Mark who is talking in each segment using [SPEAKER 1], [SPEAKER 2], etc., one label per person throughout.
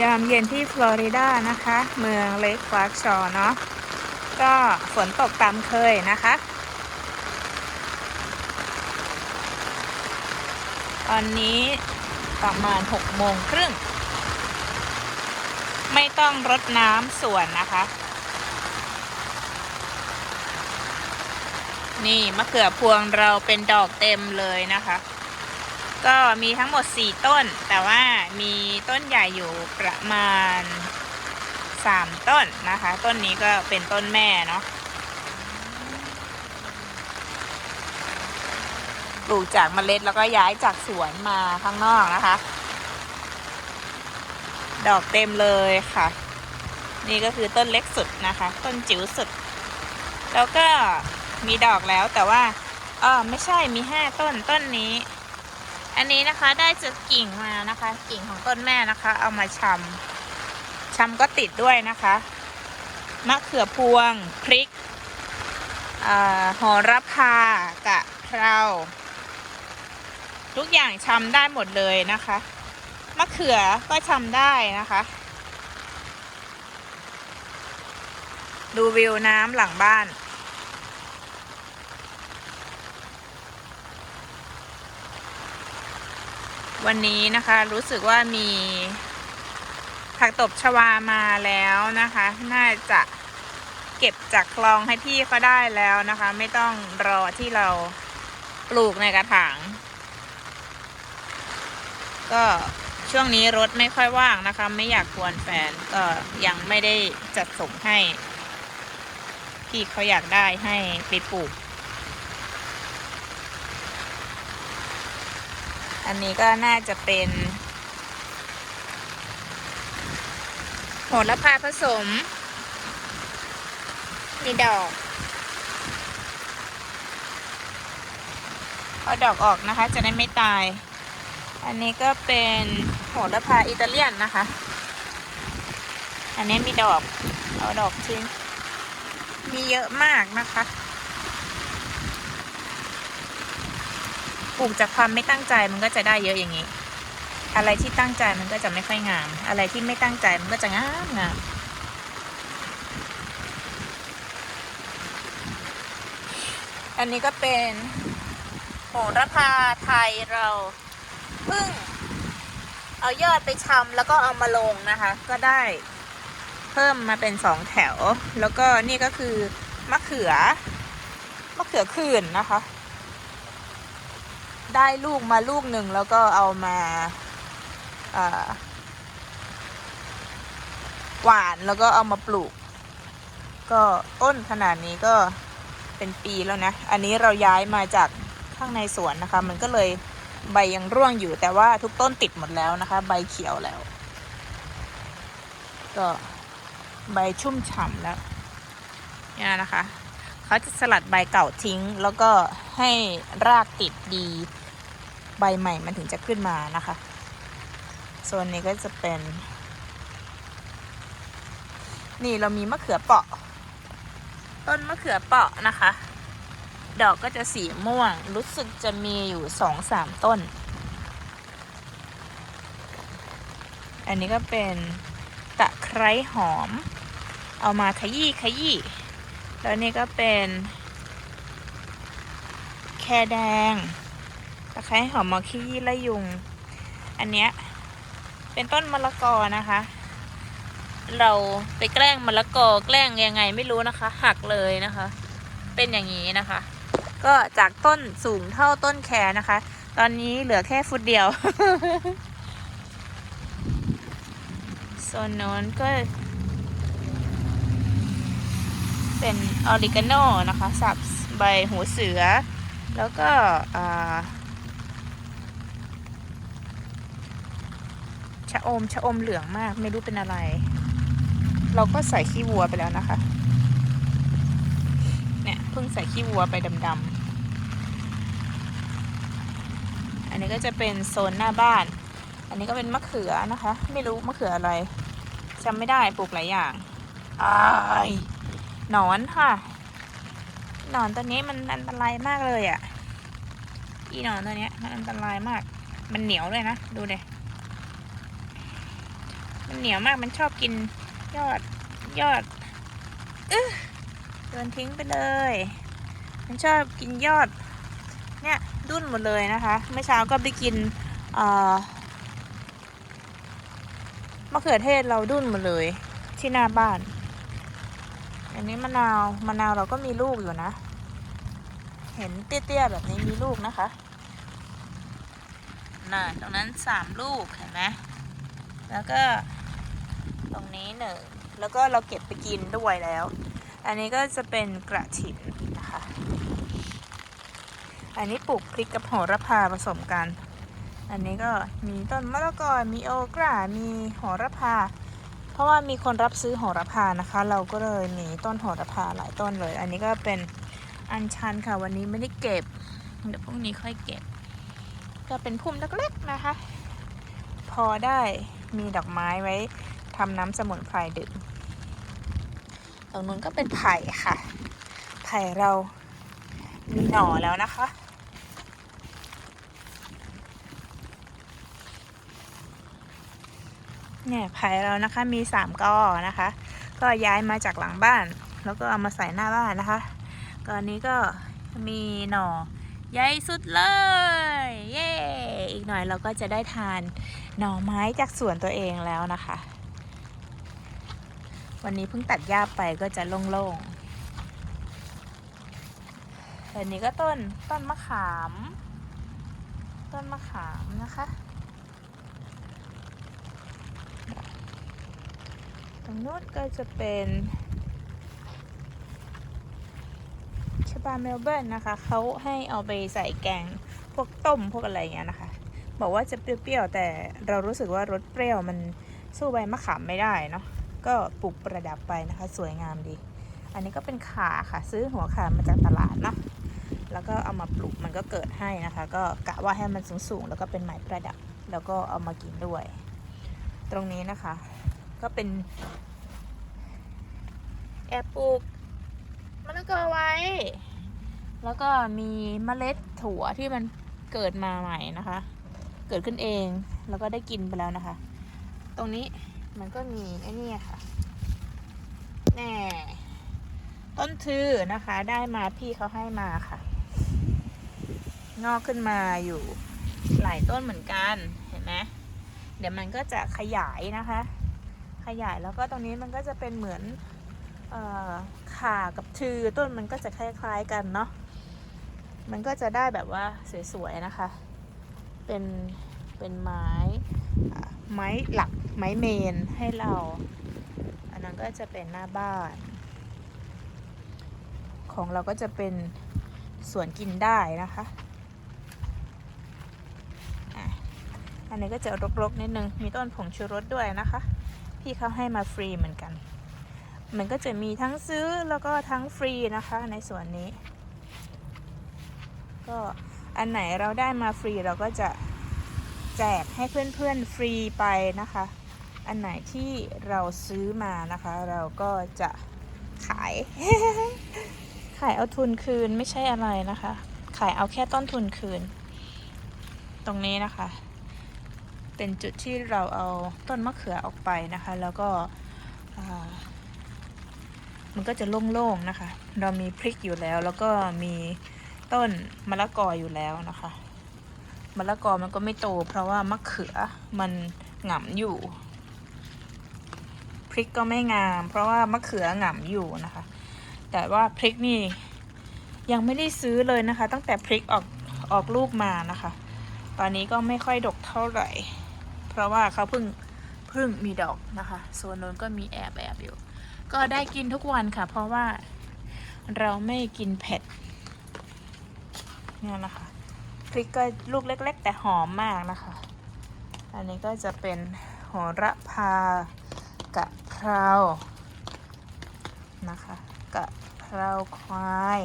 [SPEAKER 1] ยามเย็นที่ฟลอริดานะคะ เมืองเลคคลาร์กชอเนาะก็ฝนตกตามเคยนะคะ ตอนนี้ประมาณ6โมงครึ่ง ไม่ต้องรดน้ำสวนนะคะ นี่มะเขือพวงเราเป็นดอกเต็มเลยนะคะ ก็มีทั้งหมด 4 ต้น แต่ว่ามีต้นใหญ่อยู่ประมาณ 3 ต้นนะคะ ต้นนี้ก็เป็นต้นแม่เนาะปลูกจากเมล็ดแล้วก็ย้ายจากสวนมาข้างนอกนะคะ ดอกเต็มเลยค่ะ นี่ก็คือต้นเล็กสุดนะคะ ต้นจิ๋วสุด แล้วก็มีดอกแล้วแต่ว่าอ๋อไม่ใช่มีห้าต้นต้นนี้ อันนี้นะคะได้จากกิ่งมานะคะ กิ่งของต้นแม่นะคะ เอามาชำชำก็ติดด้วยนะคะมะเขือพวงพริกอาโหระพากะเพราทุกอย่างชำได้หมดเลยนะคะมะเขือก็ชำได้นะคะ ดูวิวน้ำหลังบ้าน วันนี้นะคะรู้สึกว่ามี ผักตบชวามาแล้วนะคะ น่าจะเก็บจากคลองให้พี่เขาได้แล้วนะคะ ไม่ต้องรอที่เราปลูกในกระถาง ก็ช่วงนี้รถไม่ค่อยว่างนะคะ ไม่อยากกวนแฟนก็ยังไม่ได้จัดส่งให้ พี่เขาอยากได้ให้ไปปลูก อันนี้ก็น่าจะเป็นโหระพาผสม มีดอก เอาดอกออกนะคะ จะได้ไม่ตาย อันนี้ก็เป็นโหระพาอิตาเลียนนะคะ อันนี้มีดอก เอาดอกทิ้งมีเยอะมากนะคะ ลูกจากความไม่ตั้งใจมันก็จะได้เยอะอย่างนี้ อะไรที่ตั้งใจมันก็จะไม่ค่อยงาม อะไรที่ไม่ตั้งใจมันก็จะงามงามอันนี้ก็เป็นโหระพาไทยเราเพิ่ง เอายอดไปชำแล้วก็เอามาลงนะคะ ก็ได้ เพิ่มมาเป็นสองแถว แล้วก็นี่ก็คือมะเขือมะเขือขื่นนะคะ ได้ลูกมาลูกหนึ่งแล้วก็เอามาหวานแล้วก็เอามาปลูก ก็ต้นขนาดนี้ก็เป็นปีแล้วนะ อันนี้เราย้ายมาจากข้างในสวนนะคะ มันก็เลยใบยังร่วงอยู่แต่ว่าทุกต้นติดหมดแล้วนะคะ ใบเขียวแล้ว ก็ใบชุ่มฉ่ำแล้วเนี่ยนะคะ เขาจะสลัดใบเก่าทิ้งแล้วก็ให้รากติดดี ใบใหม่มันถึงจะขึ้นมานะคะโซนนี้ก็จะเป็น นี่เรามีมะเขือเปาะ ต้นมะเขือเปาะนะคะ ดอกก็จะสีม่วง รู้สึกจะมีอยู่สองสามต้น อันนี้ก็เป็นตะไคร้หอม เอามาขยี้ขยี้แล้วนี่ก็เป็น แครแดง ตะไคร้หอมมะขี้ละยุง อันเนี้ยเป็นต้นมะละกอนะคะ เราไปแกล้งมะละกอแกล้งยังไงไม่รู้นะคะ หักเลยนะคะ เป็นอย่างนี้นะคะ ก็จากต้นสูงเท่าต้นแครนะคะ ตอนนี้เหลือแค่ฟุตเดียวโซนโน้นก็ เป็นออริกาโนนะคะ สับใบหูเสือ แล้วก็อ่า ชะอมชะอมเหลืองมาก ไม่รู้เป็นอะไร เราก็ใส่ขี้วัวไปแล้วนะคะ เนี่ยเพิ่งใส่ขี้วัวไปดำๆอันนี้ก็จะเป็นโซนหน้าบ้าน อันนี้ก็เป็นมะเขือนะคะ ไม่รู้มะเขืออะไรจำไม่ได้ปลูกหลายอย่างอายหนอนค่ะหนอนตัวนี้มันอันตรายมากเลยอะ่ะ อีหนอนตัวนี้มันอันตรายมาก มันเหนียวด้วยนะ ดูเลย มันเหนียวมากมันชอบกินยอดยอดเออโยนทิ้งไปเลย มันชอบกินยอด เนี่ยดุ้นหมดเลยนะคะ เมื่อเช้าก็ไปกินเอ่อมะเขือเทศเราดุ้นหมดเลย ที่หน้าบ้าน อันนี้มะนาวมะนาวเราก็มีลูกอยู่นะ เห็นเตี้ยๆแบบนี้มีลูกนะคะน่ะตรงนั้นสามลูกเห็นไหมแล้วก็ ตรงนี้หนึ่งแล้วก็เราเก็บไปกินด้วยแล้ว อันนี้ก็จะเป็นกระถินนะคะ อันนี้ปลูกพริกกับโหระพาผสมกัน อันนี้ก็มีต้นมะละกอมีโอกรามีโหระพา เพราะว่ามีคนรับซื้อโหระพานะคะ เราก็เลยมีต้นโหระพาหลายต้นเลย อันนี้ก็เป็นอัญชันค่ะ วันนี้ไม่ได้เก็บ เดี๋ยวพรุ่งนี้ค่อยเก็บ ก็เป็นพุ่มเล็กๆนะคะ พอได้มีดอกไม้ไว้ ทำน้ำสมุนไพรดื่มตรงนู้นก็เป็นไผ่ค่ะ ไผ่เรามีหน่อแล้วนะคะ เนี่ยไผ่เรานะคะมีสามกอนะคะ ก็ย้ายมาจากหลังบ้าน แล้วก็เอามาใส่หน้าบ้านนะคะกอนนี้ก็มีหน่อใหญ่สุดเลย เย้ อีกหน่อยเราก็จะได้ทานหน่อไม้จากสวนตัวเองแล้วนะคะ วันนี้เพิ่งตัดหญ้าไปก็จะโล่งๆอันนี้ก็ต้นต้นมะขาม ต้นมะขามนะคะ ตรงนู้นก็จะเป็นชบาเมลเบิร์นนะคะ เขาให้เอาไปใส่แกงพวกต้มพวกอะไรอย่างเงี้ยนะคะ บอกว่าจะเปรี้ยวๆ แต่เรารู้สึกว่ารสเปรี้ยวมันสู้ใบมะขามไม่ได้เนาะ ก็ปลูกประดับไปนะคะ สวยงามดี อันนี้ก็เป็นขาค่ะ ซื้อหัวขามาจากตลาดเนาะแล้วก็เอามาปลูกมันก็เกิดให้นะคะ ก็กะว่าให้มันสูงๆแล้วก็เป็นไม้ประดับ แล้วก็เอามากินด้วย ตรงนี้นะคะ ก็เป็นแอบปลูกมะละกอไว้ แล้วก็มีเมล็ดถั่วที่มันเกิดมาใหม่นะคะ เกิดขึ้นเองแล้วก็ได้กินไปแล้วนะคะ ตรงนี้ มันก็มีไอ้นี่ค่ะแน่ต้นทือนะคะ ได้มาพี่เขาให้มาค่ะ งอกขึ้นมาอยู่หลายต้นเหมือนกันเห็นไหมเดี๋ยวมันก็จะขยายนะคะ ขยายแล้วก็ตรงนี้มันก็จะเป็นเหมือนข่ากับทือต้นมันก็จะคล้าย ๆกันเนาะมันก็จะได้แบบว่าสวยๆนะคะ เป็นเป็นไม้ไม้หลัก ไม้เมนให้เรา อันนั้นก็จะเป็นหน้าบ้าน ของเราก็จะเป็นสวนกินได้นะคะอันนี้ก็จะรกๆนิดนึง มีต้นผงชูรสด้วยนะคะ พี่เขาให้มาฟรีเหมือนกัน มันก็จะมีทั้งซื้อแล้วก็ทั้งฟรีนะคะในส่วนนี้ ก็อันไหนเราได้มาฟรีเราก็จะแจกให้เพื่อนๆฟรีไปนะคะ อันไหนที่เราซื้อมานะคะ เราก็จะขาย ขายเอาทุนคืนไม่ใช่อะไรนะคะ ขายเอาแค่ต้นทุนคืน ตรงนี้นะคะ เป็นจุดที่เราเอาต้นมะเขือออกไปนะคะ แล้วก็มันก็จะโล่งๆนะคะ เรามีพริกอยู่แล้ว แล้วก็มีต้นมะละกออยู่แล้วนะคะมะละกอมันก็ไม่โต เพราะว่ามะเขือมันหงำอยู่ พริกก็ไม่งาม เพราะว่ามะเขือหงำอยู่นะคะ แต่ว่าพริกนี่ยังไม่ได้ซื้อเลยนะคะ ตั้งแต่พริกออกออกลูกมานะคะ ตอนนี้ก็ไม่ค่อยดกเท่าไหร่ เพราะว่าเขาเพิ่งเพิ่งมีดอกนะคะโซนนู้นก็มีแอบแอบอยู่ ก็ได้กินทุกวันค่ะ เพราะว่าเราไม่กินเผ็ดเนี่ยนะคะพริกก็ลูกเล็ก ๆ แต่หอมมากนะคะ อันนี้ก็จะเป็นโหระพากะ เพรานะคะกะเพราควาย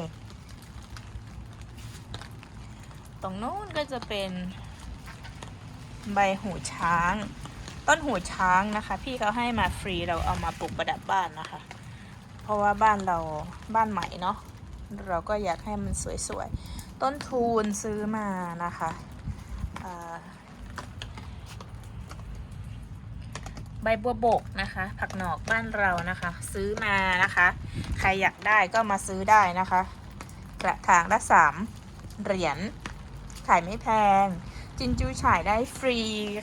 [SPEAKER 1] ตรงนู้นก็จะเป็นใบหูช้าง ต้นหูช้างนะคะ พี่เขาให้มาฟรีเราเอามาปลูกประดับบ้านนะคะ เพราะว่าบ้านเราบ้านใหม่เนาะเราก็อยากให้มันสวยๆ ต้นทูนซื้อมานะคะอ่า ใบบัวบกนะคะ ผักหนอกบ้านเรานะคะ ซื้อมานะคะ ใครอยากได้ก็มาซื้อได้นะคะ กระถางละสามเหรียญขายไม่แพง จินจูฉายได้ฟรี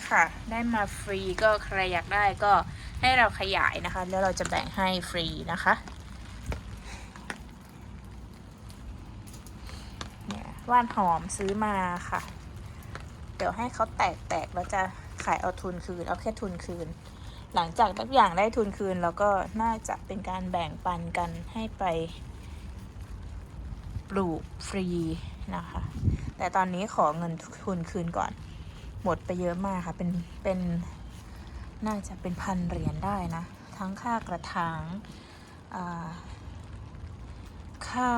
[SPEAKER 1] ค่ะ ได้มาฟรีก็ใครอยากได้ก็ให้เราขยายนะคะ แล้วเราจะแบ่งให้ฟรีนะคะเนี่ยว่านหอมซื้อมาค่ะ เดี๋ยวให้เขาแตกแตกแล้วจะขายเอาทุนคืน เอาแค่ทุนคืน หลังจากทุกอย่างได้ทุนคืน แล้วก็น่าจะเป็นการแบ่งปันกันให้ไป ปลูกฟรีนะคะ แต่ตอนนี้ขอเงินทุนคืนก่อน หมดไปเยอะมากค่ะ เป็น เป็น น่าจะเป็นพันเหรียญได้นะ ทั้งค่ากระถางค่า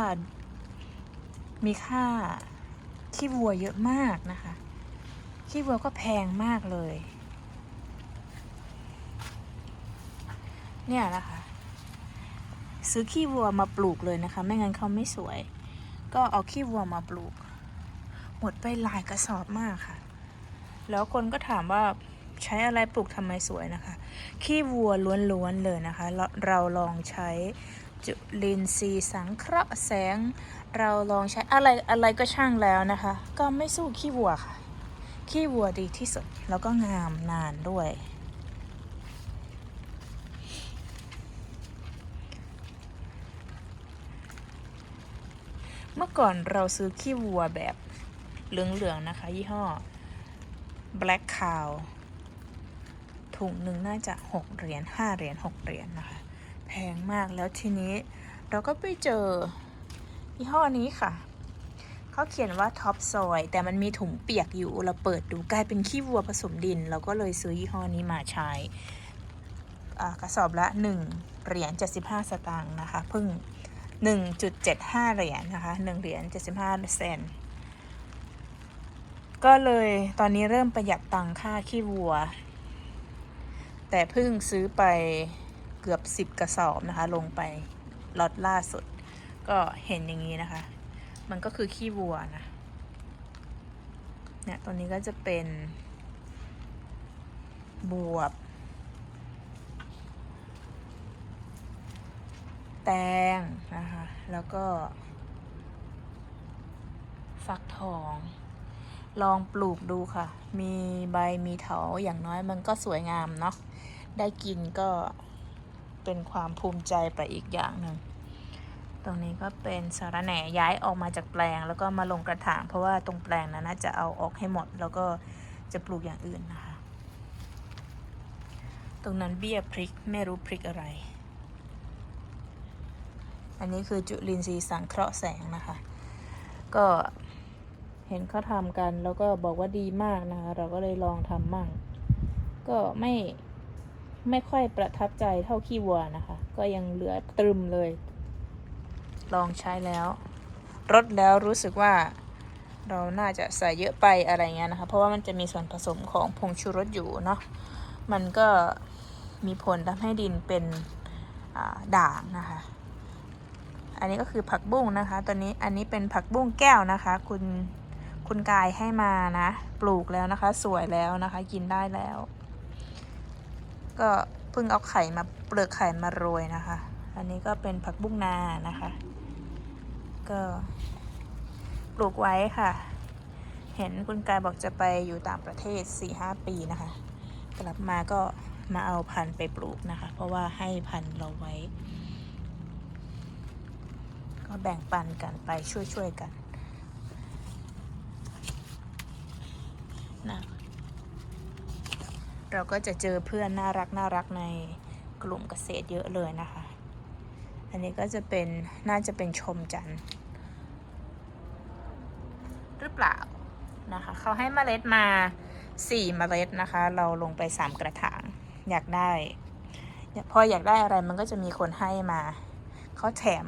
[SPEAKER 1] มีค่าขี้วัวเยอะมากนะคะ ขี้วัวก็แพงมากเลย เนี่ยนะคะ ซื้อขี้วัวมาปลูกเลยนะคะ ไม่งั้นเขาไม่สวย ก็เอาขี้วัวมาปลูก หมดไปหลายกระสอบมากค่ะ แล้วคนก็ถามว่าใช้อะไรปลูกทำไมสวยนะคะ ขี้วัวล้วนๆเลยนะคะ เราเราลองใช้จุลินทรีย์สังเคราะห์แสง เราลองใช้อะไรอะไรก็ช่างแล้วนะคะ ก็ไม่สู้ขี้วัวค่ะ ขี้วัวดีที่สุดแล้วก็งามนานด้วย เมื่อ ก่อนเราซื้อขี้วัวแบบเหลืองๆนะคะ ยี่ห้อ Black Cow ถุงหนึ่งน่าจะ 6 เหรียญ5เหรียญ6เหรียญนะคะ แพงมากแล้วทีนี้เราก็ไปเจอยี่ห้อนี้ค่ะ เขาเขียนว่าท็อปซอย แต่มันมีถุงเปียกอยู่ เราเปิดดูกลายเป็นขี้วัวผสมดิน เราก็เลยซื้อยี่ห้อนี้มาใช้กระสอบละ 1 เหรียญ75 สตางค์นะคะ เพิ่ง 1.75 เหรียญนะคะ1เหรียญ75 เซนก็เลยตอนนี้เริ่มประหยัดตังค่าขี้วัว แต่เพิ่งซื้อไปเกือบ 10 กระสอบนะคะ ลงไปล็อตล่าสุด ก็เห็นอย่างนี้นะคะ มันก็คือขี้วัวนะเนี่ยตัวนี้ก็จะเป็นบวบ แตงนะคะ แล้วก็ ฟักทอง ลองปลูกดูค่ะ มีใบมีเถาอย่างน้อยมันก็สวยงามเนาะ ได้กินก็เป็นความภูมิใจไปอีกอย่างหนึ่ง ตรงนี้ก็เป็นสาระแหน่ย้ายออกมาจากแปลงแล้วก็มาลงกระถาง เพราะว่าตรงแปลงนั้นน่าจะเอาออกให้หมด แล้วก็จะปลูกอย่างอื่นนะคะ ตรงนั้นเบี้ยพริกไม่รู้พริกอะไร อันนี้คือจุลินทรีย์สังเคราะห์แสงนะคะ ก็เห็นเขาทำกันแล้วก็บอกว่าดีมากนะคะ เราก็เลยลองทำมั่ง ก็ไม่ไม่ค่อยประทับใจเท่าขี้วัวนะคะ ก็ยังเหลือตรึมเลย ลองใช้แล้วรดแล้วรู้สึกว่าเราน่าจะใส่เยอะไปอะไรเงี้ยนะคะ เพราะว่ามันจะมีส่วนผสมของผงชูรสอยู่เนาะ มันก็มีผลทำให้ดินเป็นด่างนะคะ อันนี้ก็คือผักบุ้งนะคะตอนนี้อันนี้เป็นผักบุ้งแก้วนะคะ คุณคุณกายให้มานะ ปลูกแล้วนะคะ สวยแล้วนะคะ กินได้แล้ว ก็เพิ่งเอาไข่มาเปลือกไข่มาโรยนะคะ อันนี้ก็เป็นผักบุ้งนานะคะ ก็ปลูกไว้ค่ะ เห็นคุณกายบอกจะไปอยู่ต่างประเทศ4-5ปีนะคะ กลับมาก็มาเอาพันธุ์ไปปลูกนะคะ เพราะว่าให้พันธุ์เราไว้ ก็แบ่งปันกันไปช่วยๆกันนะเราก็จะเจอเพื่อนน่ารักน่ารักในกลุ่มเกษตรเยอะเลยนะคะ อันนี้ก็จะเป็นน่าจะเป็นชมจันทร์หรือเปล่านะคะเขาให้เมล็ดมาสี่เมล็ดนะคะ เราลงไปสามกระถาง อยากได้ พออยากได้อะไรมันก็จะมีคนให้มา เขาแถม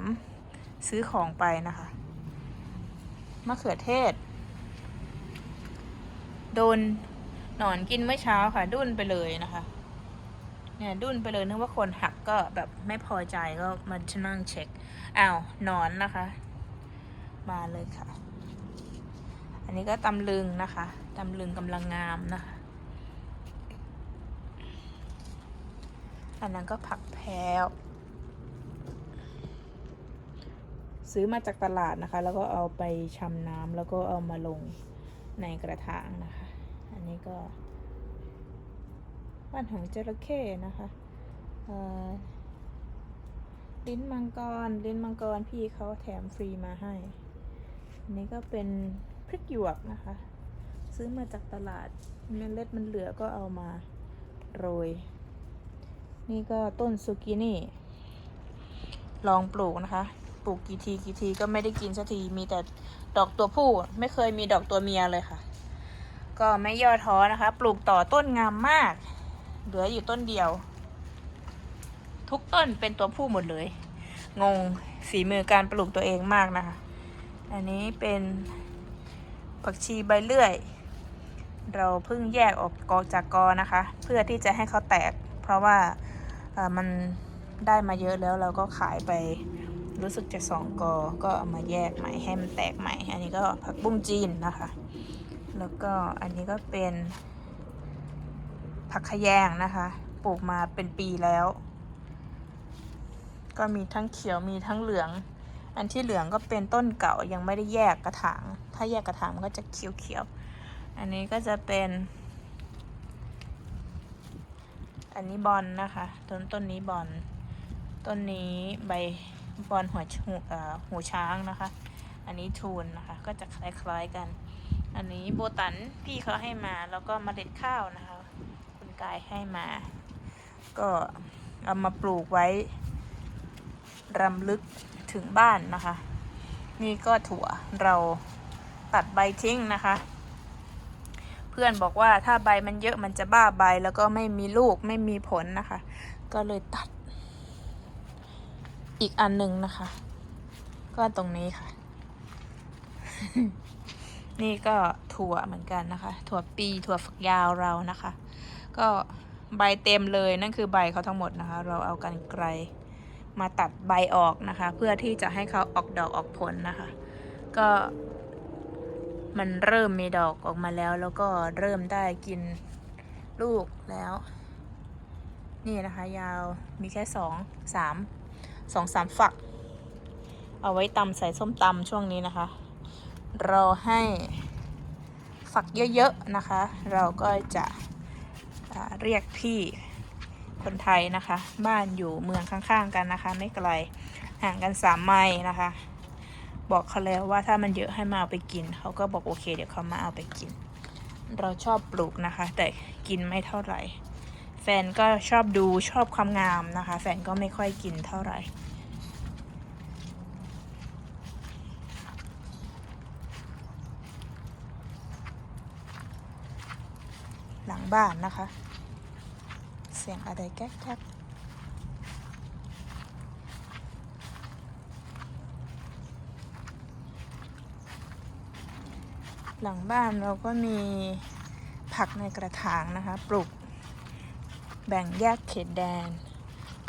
[SPEAKER 1] ซื้อของไปนะคะ มะเขือเทศ โดนหนอนกินเมื่อเช้าค่ะ ดุ้นไปเลยนะคะ เนี่ยดุ้นไปเลยนึกว่าคนหักก็แบบไม่พอใจก็มานั่งเช็คอ้าวหนอนนะคะ มาเลยค่ะ อันนี้ก็ตำลึงนะคะตำลึงกำลังงามนะคะอันนั้นก็ผักแพรว ซื้อมาจากตลาดนะคะ แล้วก็เอาไปชำน้ำแล้วก็เอามาลงในกระถางนะคะ อันนี้ก็บ้านหางจระเข้นะคะลิ้นมังกร ลิ้นมังกรพี่เขาแถมฟรีมาให้ อันนี้ก็เป็นพริกหยวกนะคะ ซื้อมาจากตลาดเมล็ดมันเหลือก็เอามาโรย นี่ก็ต้นซูกินี่ ลองปลูกนะคะ ปลูกกี่ทีกี่ทีก็ไม่ได้กินสักทีมีแต่ดอกตัวผู้ ไม่เคยมีดอกตัวเมียเลยค่ะ ก็ไม่ย่อท้อนะคะ ปลูกต่อต้นงามมาก เหลืออยู่ต้นเดียว ทุกต้นเป็นตัวผู้หมดเลย งงฝีมือการปลูกตัวเองมากนะคะ อันนี้เป็นผักชีใบเลื่อย เราเพิ่งแยกออกกอจากกอนะคะ เพื่อที่จะให้เขาแตก เพราะว่ามันได้มาเยอะแล้วเราก็ขายไป รู้สึกจะสองกอ ก็เอามาแยกใหม่ให้มันแตกใหม่ อันนี้ก็ผักบุ้งจีนนะคะ แล้วก็อันนี้ก็เป็นผักขยงนะคะ ปลูกมาเป็นปีแล้ว ก็มีทั้งเขียวมีทั้งเหลือง อันที่เหลืองก็เป็นต้นเก่ายังไม่ได้แยกกระถาง ถ้าแยกกระถางมันก็จะเขียวๆ อันนี้ก็จะเป็น อันนี้บอลนะคะ ต้นต้นนี้บอลต้นนี้ใบ บอลหัวหูช้างนะคะ อันนี้ทูนนะคะ ก็จะคล้ายๆกัน อันนี้โบตันพี่เขาให้มาแล้วก็เมล็ดข้าวนะคะ คุณกายให้มา ก็เอามาปลูกไว้รำลึกถึงบ้านนะคะ นี่ก็ถั่วเราตัดใบทิ้งนะคะ เพื่อนบอกว่าถ้าใบมันเยอะมันจะบ้าใบแล้วก็ไม่มีลูกไม่มีผลนะคะ ก็เลยตัด อีกอันหนึ่งนะคะ ก็ตรงนี้ค่ะ นี่ก็ถั่วเหมือนกันนะคะ ถั่วปีถั่วฝักยาวเรานะคะ ก็ใบเต็มเลยนั่นคือใบเขาทั้งหมดนะคะ เราเอากันไกลมาตัดใบออกนะคะ เพื่อที่จะให้เขาออกดอกออกผลนะคะ ก็มันเริ่มมีดอกออกมาแล้ว แล้วก็เริ่มได้กินลูกแล้ว นี่นะคะ ยาวมีแค่สองสาม สองสามฝัก เอาไว้ตำใส่ส้มตำช่วงนี้นะคะ เราให้ฝักเยอะๆนะคะ เราก็จะเรียกพี่คนไทยนะคะ บ้านอยู่เมืองข้างๆกันนะคะ ไม่ไกลห่างกันสามไมล์นะคะ บอกเขาแล้วว่าถ้ามันเยอะให้มาเอาไปกิน เขาก็บอกโอเค เดี๋ยวเขามาเอาไปกิน เราชอบปลูกนะคะ แต่กินไม่เท่าไหร่ แฟนก็ชอบดูชอบความงามนะคะ แฟนก็ไม่ค่อยกินเท่าไหร่ หลังบ้านนะคะ เสียงอะไรแก๊กแก๊กหลังบ้านเราก็มีผักในกระถางนะคะ ปลูก แบ่งแยกเขตแดน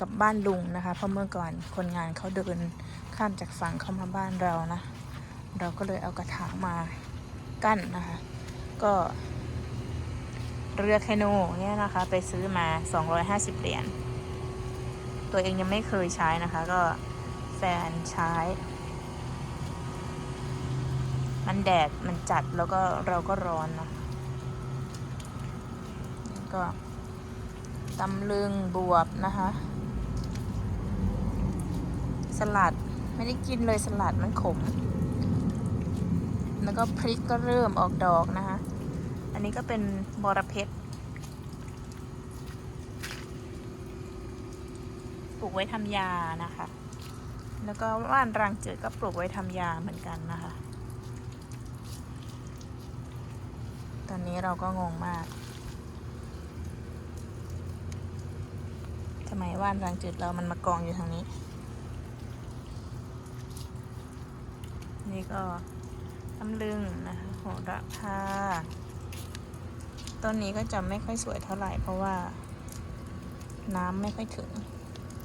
[SPEAKER 1] กับบ้านลุงนะคะ เพราะเมื่อก่อนคนงานเขาเดินข้ามจากฝั่งเข้ามาบ้านเรานะ เราก็เลยเอากระถางมากั้นนะคะ ก็เรือแคนูเนี่ยนะคะ ไปซื้อมา 250 เหรียญ ตัวเองยังไม่เคยใช้นะคะ ก็แฟนใช้ มันแดดมันจัดแล้วก็เราก็ร้อนเนอะก็ ตำลึงบวบนะคะ สลัดไม่ได้กินเลยสลัดมันขม แล้วก็พริกก็เริ่มออกดอกนะคะ อันนี้ก็เป็นบอระเพ็ดปลูกไว้ทำยานะคะ แล้วก็ว่านรังจืดก็ปลูกไว้ทำยาเหมือนกันนะคะ ตอนนี้เราก็งงมาก ทำไมว่านรังจืดเรามันมากองอยู่ทางนี้ นี่ก็ตำลึงนะคะโหระพาต้นนี้ก็จะไม่ค่อยสวยเท่าไหร่เพราะว่า น้ำไม่ค่อยถึง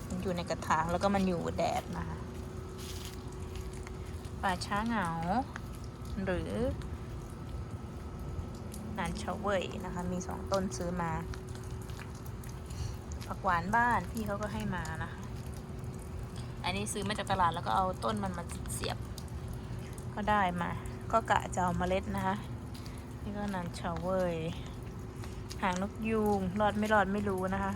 [SPEAKER 1] มันอยู่ในกระถางแล้วก็มันอยู่แดดนะคะป่าช้าเหงา หรือนานเฉวยนะคะ มีสองต้นซื้อมา ผักหวานบ้านพี่เขาก็ให้มานะคะ อันนี้ซื้อมาจากตลาดแล้วก็เอาต้นมันมาเสียบ ก็ได้มา ก็กะจะเอาเมล็ดนะคะ นี่ก็นันชาวเวยหางนกยูงรอดไม่รอดไม่รู้นะคะ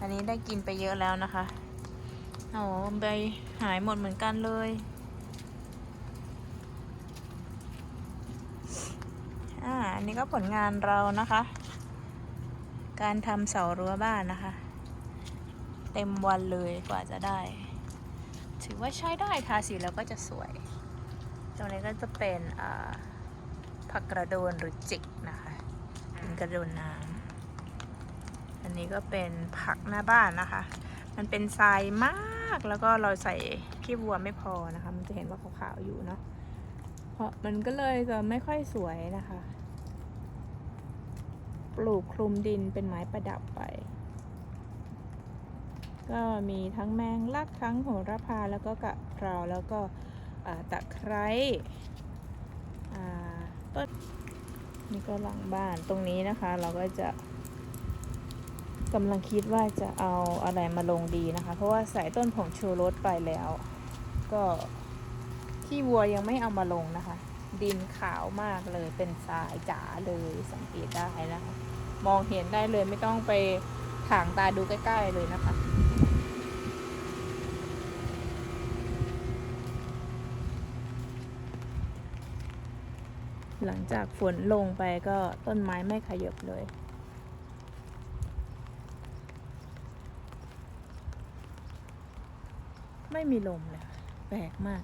[SPEAKER 1] อันนี้ได้กินไปเยอะแล้วนะคะโอ้ใบหายหมดเหมือนกันเลยอ่าอันนี้ก็ผลงานเรานะคะ การทำเสารั้วบ้านนะคะ เต็มวันเลยกว่าจะได้ ถือว่าใช้ได้ทาสีแล้วก็จะสวย ตรงนี้ก็จะเป็นผักกระโดนหรือจิกนะคะเป็นกระโดนน้ำอันนี้ก็เป็นผักหน้าบ้านนะคะ มันเป็นทรายมากแล้วก็เราใส่ขี้วัวไม่พอนะคะ มันจะเห็นว่าขาวๆอยู่เนาะเพราะมันก็เลยจะไม่ค่อยสวยนะคะ ปลูกคลุมดินเป็นไม้ประดับไป ก็มีทั้งแมงลักทั้งโหระพาแล้วก็กะเพราแล้วก็ตะไคร้ต้นนี่ก็หลังบ้านตรงนี้นะคะ เราก็จะกำลังคิดว่าจะเอาอะไรมาลงดีนะคะ เพราะว่าใส่ต้นผงชูรสไปแล้ว ก็ขี้วัวยังไม่เอามาลงนะคะ ดินขาวมากเลยเป็นทรายจ๋าเลยสังเกตได้นะคะ มองเห็นได้เลยไม่ต้องไปถางตาดูใกล้ ๆเลยนะคะ หลังจากฝนลงไปก็ต้นไม้ไม่ขยับเลยไม่มีลมเลยแปลกมาก